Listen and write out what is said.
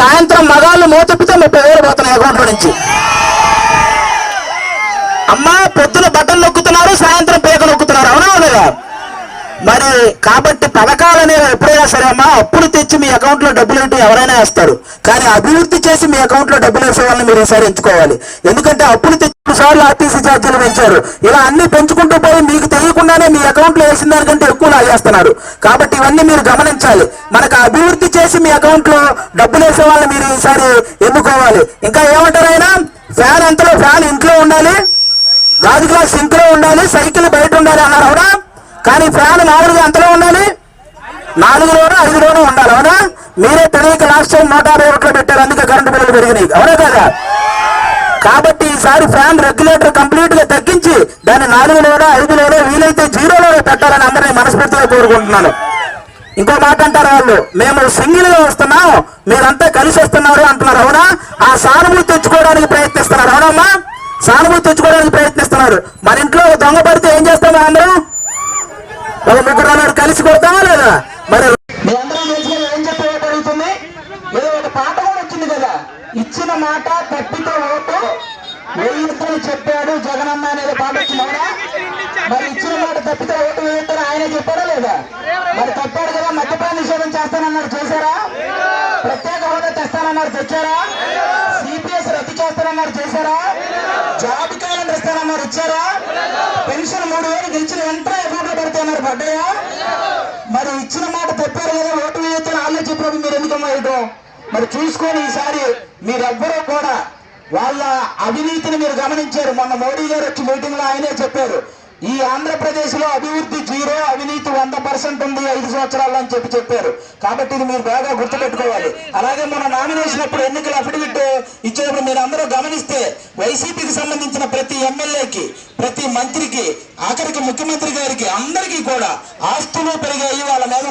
సాయంత్రం మగాళ్ళు మూతప్పితే ముప్పై వేలు పోతున్నాయి అకౌంట్లో నుంచి. అమ్మా పొద్దున బట్టలు నొక్కుతున్నారు సాయంత్రం పేక నొక్కుతున్నారు. అవునా లేదా? మరి కాబట్టి పథకాలు అనేవి ఎప్పుడైనా సరే అమ్మా అప్పులు తెచ్చి మీ అకౌంట్లో డబ్బులు ఉంటే ఎవరైనా వేస్తారు. కానీ అభివృద్ధి చేసి మీ అకౌంట్లో డబ్బులు వేసే వాళ్ళని మీరు ఈసారి ఎంచుకోవాలి. ఎందుకంటే అప్పులు తెచ్చిన సార్లు ఆర్టీసీ ఛార్జీలు పెంచారు. ఇలా అన్ని పెంచుకుంటూ పోయి మీకు తెలియకుండానే మీ అకౌంట్లో వేసిన దానికంటే ఎక్కువ లాగేస్తున్నారు కాబట్టి ఇవన్నీ మీరు గమనించాలి. మనకు అభివృద్ధి చేసి మీ అకౌంట్లో డబ్బులు వేసే వాళ్ళని మీరు ఈసారి ఎన్నుకోవాలి. ఇంకా ఏమంటారు ఆయన? ఫ్యాన్ ఎంతలో ఫ్యాన్ ఇంట్లో ఉండాలి? గాజు గ్లాస్ ఇంట్లో ఉండాలి? సైకిల్ బయట ఉండాలి అన్నారు అవునా? కానీ ఫ్యాన్ మామూలుగా ఎంతలో ఉండాలి? నాలుగులోనూ ఐదులోనూ ఉండాలి అవునా? మీరే తెలియక లాస్ట్ టైం నూట యాభై ఒకటిలో పెట్టారు అందుకే కరెంటు బిల్లులు పెరిగినాయి. అవునా కదా? కాబట్టి ఈసారి ఫ్యాన్ రెగ్యులేటర్ కంప్లీట్గా తగ్గించి దాన్ని నాలుగులోనో ఐదులోనో వీలైతే జీరోలోనే పెట్టాలని అందరినీ మనస్ఫూర్తిగా కోరుకుంటున్నాను. ఇంకో మాట అంటారు వాళ్ళు? మేము సింగిల్గా వస్తున్నాం మీరంతా కలిసి వస్తున్నారు అంటున్నారు అవునా? ఆ సానుభూతి తెచ్చుకోవడానికి ప్రయత్నిస్తున్నారు అవునమ్మా? సానుభూతి తెచ్చుకోవడానికి ప్రయత్నిస్తున్నారు. మన ఇంట్లో దొంగ పడితే ఏం చేస్తాం అందరం? ఒక ముగ్గురు నలుగురు కలిసి కొడతామా లేదా? మరి ఏం ఏదో ఒక పాట కూడా వచ్చింది కదా. ఇచ్చిన మాట తప్పితో ఓటు వేయొద్దని చెప్పాడు జగనన్న అనేది పాట మరి ఇచ్చిన మాట తప్పితే ఓటు వేయొద్దని ఆయన చెప్పారా లేదా? మరి తప్పాడు కదా మద్యపాన నిషేధం చేస్తానన్నారు చేశారా? ప్రత్యేక హోదా తెస్తానన్నారు తెచ్చారా? సిపిఎస్ రద్దు చేస్తానన్నారు చేశారా? జాబ్ క్యాలెండర్ ఇస్తానన్నారు ఇచ్చారా? పెన్షన్ మూడు వేలు గెలిచిన వెంటనే అకౌంట్లో పెడతానన్నారు పడ్డాయా? మరి ఇచ్చిన మాట తప్పారు కదా ఓటు వేయొచ్చని వాళ్ళే చెప్పినప్పుడు మీరు ఎందుకు వేయటం మరి చూసుకొని ఈసారి మీరెవ్వరూ కూడా వాళ్ళ అవినీతిని మీరు గమనించారు. మొన్న మోడీ గారు వచ్చి మీటింగ్లో ఆయనే చెప్పారు. ఈ ఆంధ్రప్రదేశ్లో అభివృద్ధి జీరో అవినీతి వంద పర్సెంట్ ఉంది ఐదు సంవత్సరాలు అని చెప్పి చెప్పారు. కాబట్టి ఇది మీరు బాగా గుర్తుపెట్టుకోవాలి. అలాగే మన నామినేషన్ అప్పుడు ఎన్నికల అఫిడవిట్ ఇచ్చేటప్పుడు మీరు అందరూ గమనిస్తే వైసీపీకి సంబంధించిన ప్రతి ఎమ్మెల్యేకి ప్రతి మంత్రికి ఆఖరికి ముఖ్యమంత్రి గారికి అందరికీ కూడా ఆస్తులు పెరిగాయి. వాళ్ళ మీద